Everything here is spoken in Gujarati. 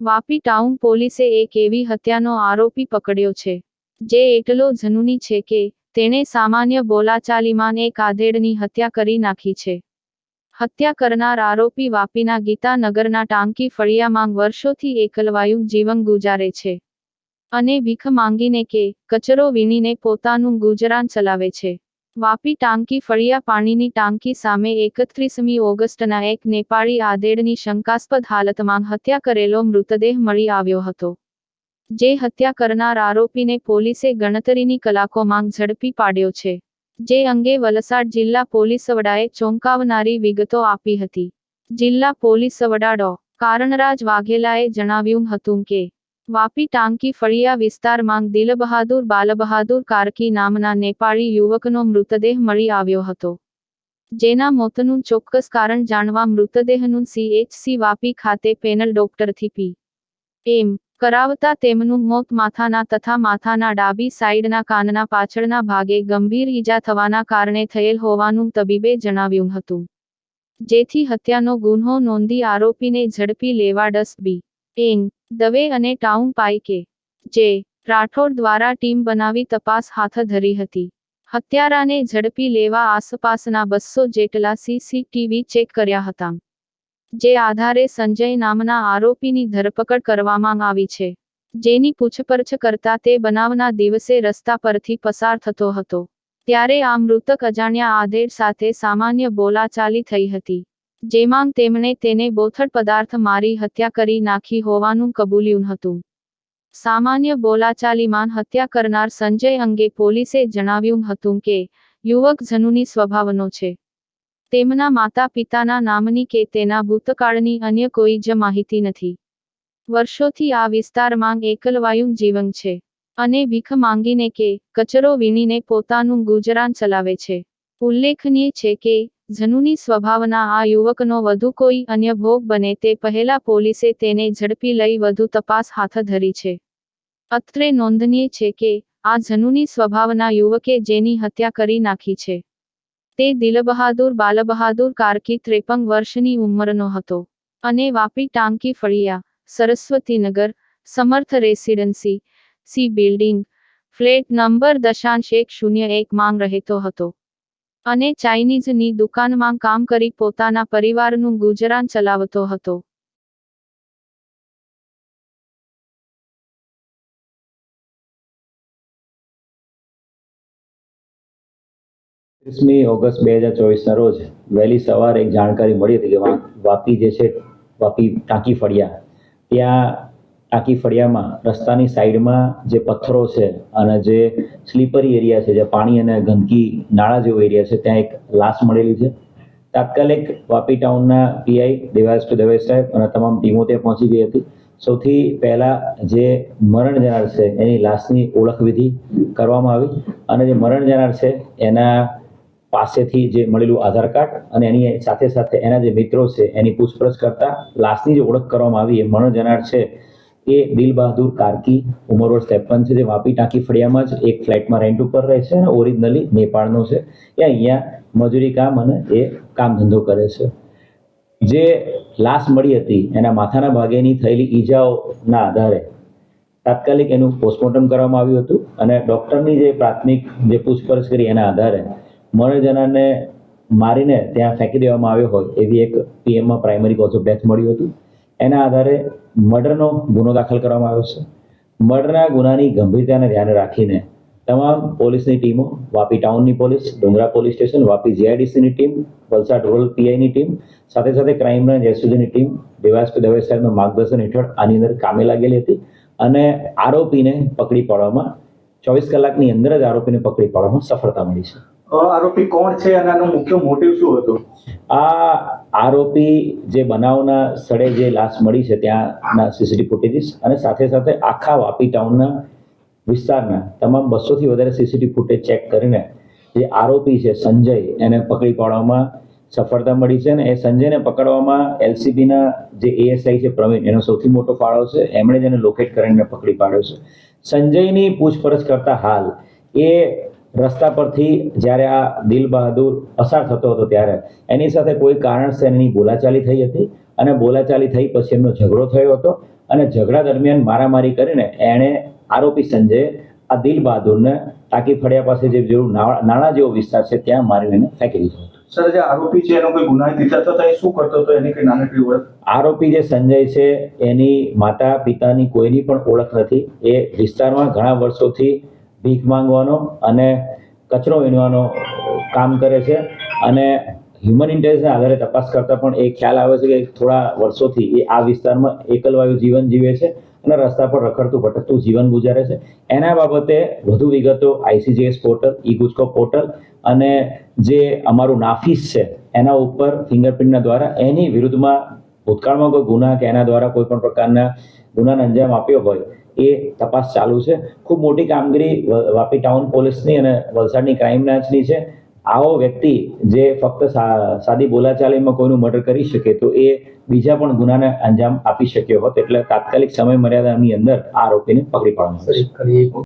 વાપી ટાઉન પોલીસે એક એવી હત્યાનો આરોપી પકડ્યો છે, જે એટલો જનૂની છે કે તેણે સામાન્ય બોલાચાલીમાં એક આધેડની હત્યા કરી નાખી છે. હત્યા કરનાર આરોપી વાપીના ગીતાનગરના ટાંકી ફળિયામાં વર્ષોથી એકલવાયું જીવન ગુજારે છે અને ભીખ માંગીને કે કચરો વીણીને પોતાનું ગુજરાન ચલાવે છે. વાપી ટાંકી ફળિયા પાણીની ટાંકી સામે એકત્રીસમી ઓગસ્ટના એક નેપાળી આધેડની શંકાસ્પદ હાલતમાં હત્યા કરેલો મૃતદેહ મળી આવ્યો હતો, જે હત્યા કરનાર આરોપીને પોલીસે ગણતરીની કલાકોમાં ઝડપી પાડ્યો છે, જે અંગે વલસાડ જિલ્લા પોલીસ વડાએ ચોંકાવનારી વિગતો આપી હતી. જિલ્લા પોલીસ વડા ડો. કારણરાજ વાઘેલાએ જણાવ્યું હતું કે વાપી ટાંકી ફળિયા વિસ્તારમાં દિલબહાદુર બાલબહાદુર કારકી નામના નેપાળી યુવકનો મૃતદેહ મળી આવ્યો હતો જેના મોતનું ચોક્કસ કારણ જાણવા મૃતદેહનું સીએચસી વાપી ખાતે પેનલ ડોક્ટરથી પી એમ કરાવતા તેમનું મોત માથાના તથા માથાના ડાબી સાઈડના કાનના પાછળના ભાગે ગંભીર ઈજા થવાના કારણે થયેલ હોવાનું તબીબે જણાવ્યું હતું જેથી હત્યાનો ગુન્હો નોંધી આરોપીને ઝડપી લેવા ડસ બી એંગ દવે અને ટાઉન પાઈકે જે, રાઠોડ દ્વારા ટીમ બનાવી તપાસ હાથ ધરી હતી. હત્યારાને ઝડપી લેવા આસપાસના બસો જેટલા સીસીટીવી ચેક કર્યા હતા. જે આધારે સંજય નામના આરોપીની ધરપકડ કરવામાં આવી છે. જેની પૂછપરછ કરતા તે બનાવના દિવસે રસ્તા પરથી પસાર થતો હતો. ત્યારે આ મૃતક અજાણ્યા આધેડ સાથે સામાન્ય બોલાચાલી થઈ હતી. જેમાં તેમણે તેને બોથડ પદાર્થ મારી હત્યા કરી નાખી હોવાનું કબૂલ્યું હતું. સામાન્ય બોલાચાલીમાં હત્યા કરનાર સંજય અંગે પોલીસે જણાવ્યું હતું કે, યુવક જનૂની સ્વભાવનો છે. તેમના માતા પિતાના નામની કે તેના ભૂતકાળની અન્ય કોઈ જ માહિતી નથી. વર્ષોથી આ વિસ્તારમાં એકલવાયું જીવન છે. અને ભીખ માંગીને કે, કચરો વીણીને પોતાનું ગુજરાન ચલાવે છે. ઉલ્લેખનીય છે કે જનૂની સ્વભાવના આ યુવકનો વધુ કોઈ અન્ય ભોગ બને તે પહેલા પોલીસે તેને ઝડપી લઈ વધુ તપાસ હાથ ધરી છે. અત્રે નોંધનીય છે કે, આ જનુની સ્વભાવના યુવકે જેની હત્યા કરી નાખી છે. તે દિલબહાદુર બાલબહાદુર કારકી ત્રેપન વર્ષની ઉંમરનો હતો. અને વાપી ટાંકી ફળિયા Saraswatinagar Samarth residency, C building, flat number દશાંશ એક શૂન્ય એક માંગ રહેતો હતો. અને ચાઇનીઝની દુકાનમાં કામ કરી પોતાના પરિવારનું ગુજરાન ચલાવતો હતો. ત્રીસમી ઓગસ્ટ બે હજાર ચોવીસના રોજ વહેલી સવારે એક જાણકારી મળી હતી કે વાપી જે છે, વાપી ટાંકી ફળિયા, ત્યાં ટાંકી ફળિયામાં, રસ્તાની સાઈડમાં જે પથ્થરો છે અને જે સ્લીપરી એરિયા છે, જે પાણી અને ગંદકી નાળા જેવો એરિયા છે, ત્યાં એક લાશ મળેલી છે. તાત્કાલિક વાપી ટાઉનના પીઆઈ દેવાસ દવે સાહેબ અને તમામ ટીમો ત્યાં પહોંચી ગઈ હતી. સૌથી પહેલાં જે મરણ જનાર છે, એની લાશની ઓળખ વિધિ કરવામાં આવી અને જે મરણ જનાર છે, એના પાસેથી જે મળેલું આધાર કાર્ડ અને એની સાથે સાથે એના જે મિત્રો છે, એની પૂછપરછ કરતા લાશની જે ઓળખ કરવામાં આવી, એ મરણ જનાર છે એ દિલ બહાદુર, કારકી, ઉંમર વર્ષ ત્રેપન છે, જે વાપી ટાંકી ફળિયામાં જ એક ફ્લેટમાં રેન્ટ ઉપર રહે છે અને ઓરિજિનલી નેપાળનો છે. એ અહીંયા મજૂરી કામ અને એ કામ ધંધો કરે છે. જે લાશ મળી હતી, એના માથાના ભાગેની થયેલી ઈજાઓના આધારે તાત્કાલિક એનું પોસ્ટમોર્ટમ કરવામાં આવ્યું હતું અને ડૉક્ટરની જે પ્રાથમિક જે પૂછપરછ કરી એના આધારે મરણજનાને મારીને ત્યાં ફેંકી દેવામાં આવ્યો હોય એવી એક પીએમમાં પ્રાઇમરી કોઝ ઓફ ડેથ મળ્યું હતું. એના આધારે મર્ડરનો ગુનો દાખલ કરવામાં આવ્યો છે. મર્ડરના ગુનાની ગંભીરતાને ધ્યાને રાખીને તમામ પોલીસની ટીમો, Vapi ટાઉનની police, Dungra police station, Vapi જીઆઈડીસીની team, Valsad rural પીઆઈની ટીમ, સાથે સાથે ક્રાઇમ બ્રાન્ચ એસઓજીની ટીમ દેવાસપી દવે સાહેબના માર્ગદર્શન હેઠળ આની અંદર કામે લાગેલી હતી અને આરોપીને પકડી પાડવામાં ચોવીસ કલાકની અંદર જ આરોપીને પકડી પાડવામાં સફળતા મળી છે. આરોપી કોણ છે અને આનો મુખ્ય મોટિવ શું હતો? આ આરોપી જે બનાવના સ્થળે જે લાશ મળી છે ત્યાંના સીસીટીવી ફૂટેજીસ અને સાથે સાથે આખા વાપી ટાઉનના વિસ્તારના તમામ બસોથી વધારે સીસીટીવી ફૂટેજ ચેક કરીને જે આરોપી છે સંજય એને પકડી પાડવામાં સફળતા મળી છે અને એ સંજયને પકડવામાં એલસીબીના જે એએસઆઈ છે પ્રવીણ, એનો સૌથી મોટો ફાળો છે. એમણે જ એને લોકેટ કરીને પકડી પાડ્યો છે. સંજયની પૂછપરછ કરતા હાલ એ રસ્તા પરથી જ્યારે આ દિલ બહાદુર અસાર થતો હતો ત્યારે એની સાથે કોઈ કારણસર એની બોલાચાલી થઈ હતી અને બોલાચાલી થઈ પછી એમનો ઝઘડો થયો હતો અને ઝઘડા દરમિયાન મારામારી કરીને એણે આરોપી સંજય આ દિલ બહાદુરને ટાંકી ફળિયા પાસે જે જેવું નાળા જેવો વિસ્તાર છે ત્યાં મારીને એને ફેંકી દીધો સર જે આરોપી છે એનો કોઈ ગુનાહિત ઇતિહાસ હતો એ શું કરતો હતો? એની કઈ નાનકડી ઓળખ? આરોપી જે સંજય છે એની માતા પિતાની કોઈની પણ ઓળખ નથી. એ વિસ્તારમાં ઘણા વર્ષોથી ભીખ માંગવાનો અને કચરો વીણવાનો કામ કરે છે. અને હ્યુમન ઇન્ટેલિજન્સના આધારે તપાસ કરતાં પણ એ ખ્યાલ આવે છે કે થોડા વર્ષોથી એ આ વિસ્તારમાં એકલવાયુ જીવન જીવે છે અને રસ્તા પર રખડતું ભટકતું જીવન ગુજારે છે. એના બાબતે વધુ વિગતો આઈસીજીએસ પોર્ટલ, ઈ ગુજકો પોર્ટલ અને જે અમારું નાફીસ છે એના ઉપર ફિંગરપ્રિન્ટના દ્વારા એની વિરુદ્ધમાં ભૂતકાળમાં કોઈ ગુના કે એના દ્વારા કોઈ પણ પ્રકારના ગુનાને અંજામ આપ્યો હોય એ તપાસ ચાલુ છે. ખૂબ મોટી કામગીરી વાપી ટાઉન પોલીસની અને વલસાડની ક્રાઇમ બ્રાન્ચની છે. આવો વ્યક્તિ જે ફક્ત સાદી બોલાચાલીમાં કોઈનું મર્ડર કરી શકે તો એ બીજા પણ ગુનાને અંજામ આપી શક્યો હોત. એટલે તાત્કાલિક સમય મર્યાદાની અંદર આરોપીને પકડી આવશે.